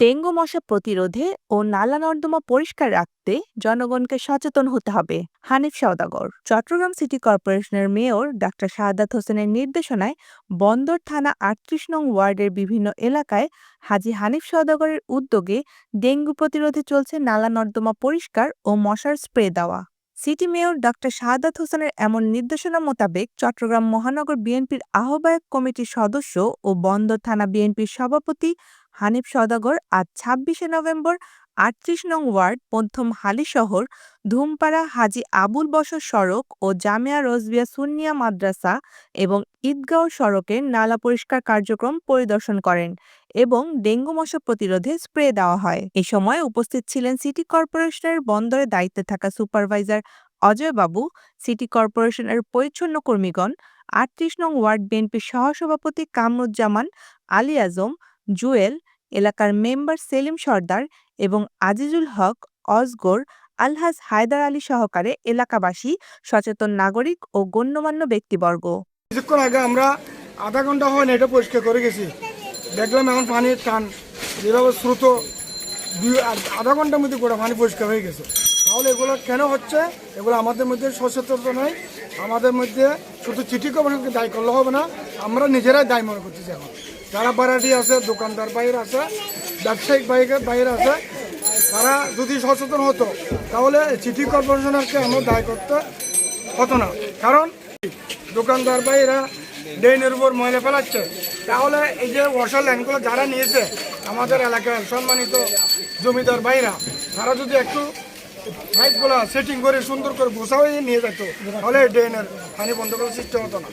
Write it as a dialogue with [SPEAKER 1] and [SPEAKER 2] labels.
[SPEAKER 1] Dengue মশা প্রতিরোধে ও নালা নর্দমা পরিষ্কার রাখতে জনগণকে সচেতন হতে হবে। হানিফ সওদাগর, চট্টগ্রাম সিটি কর্পোরেশনের মেয়র ডাক্তার শাহাদাত হোসেনের নির্দেশনায় বন্দর থানা আটত্রিশ নং ওয়ার্ডের বিভিন্ন এলাকায় হাজী হানিফ সওদাগরের উদ্যোগে ডেঙ্গু প্রতিরোধে চলছে নালা নর্দমা পরিষ্কার ও মশার স্প্রে দেওয়া। সিটি মেয়র ডাক্তার শাহাদাত হোসেনের এমন নির্দেশনা মোতাবেক চট্টগ্রাম মহানগর বিএনপির আহ্বায়ক কমিটির সদস্য ও বন্দর থানা বিএনপির সভাপতি হানিফ সদাগর আজ ছাব্বিশে নভেম্বর, আটত্রিশ নং ওয়ার্ড, মধ্যম হালিশহর ধুমপাড়া হাজী আবুল বশর সড়ক ও জামিয়া রজবিয়া সুন্নিয়া মাদ্রাসা এবং ঈদগাঁও সড়কের নালা পরিষ্কার কার্যক্রম পরিদর্শন করেন এবং ডেঙ্গু মশা প্রতিরোধে স্প্রে দেওয়া হয়। এ সময় উপস্থিত ছিলেন সিটি কর্পোরেশনের বন্দরে দায়িত্বে থাকা সুপারভাইজার অজয় বাবু, সিটি কর্পোরেশনের পরিচ্ছন্ন কর্মীগণ, আটত্রিশ নং ওয়ার্ড বিএনপির সহসভাপতি কামরুজ্জামান, আলী আজম জুয়েল, এলাকার মেম্বার সেলিম সর্দার এবং আজিজুল হক, অজগর, আলহাজ হায়দার আলী সহকারে এলাকাবাসী সচেতন নাগরিক ও গণ্যমান্য ব্যক্তিবর্গ।
[SPEAKER 2] কিছুক্ষণ আগে আমরা আধা ঘণ্টা হয় এটা পরিষ্কার করে গেছি। দেখলাম এখন পানির টান। যেভাবে স্রোত আধ- ঘণ্টার মধ্যে গোটা পানি পরিষ্কার হয়ে গেছে। তাহলে এগুলো কেন হচ্ছে? এগুলো আমাদের মধ্যে সচেতনতা নয় আমাদের মধ্যে শুধু চিঠি কমিশনকে দায়ী করলে হবে না, আমরা নিজেরাই দায়ী মনে করতেছি এখন। যারা বাড়াটি আছে, দোকানদার বাইরে আছে, ব্যবসায়িক বাইরে বাইরে আছে, তারা যদি সচেতন হতো, তাহলে চিঠি কর্পোরেশনকে আমরা দায় করতে হতো না। কারণ দোকানদার বাইরা ড্রেনের উপর ময়লা ফেলাচ্ছে। তাহলে এই যে ওয়াশার লাইনগুলো যারা নিয়েছে, আমাদের এলাকার সম্মানিত জমিদার ভাইরা তারা যদি একটু পাইপগুলো সেটিং করে সুন্দর করে গোছা হয়ে নিয়ে যেত, তাহলে ড্রেনের পানি বন্ধ করার সৃষ্টি হতো না।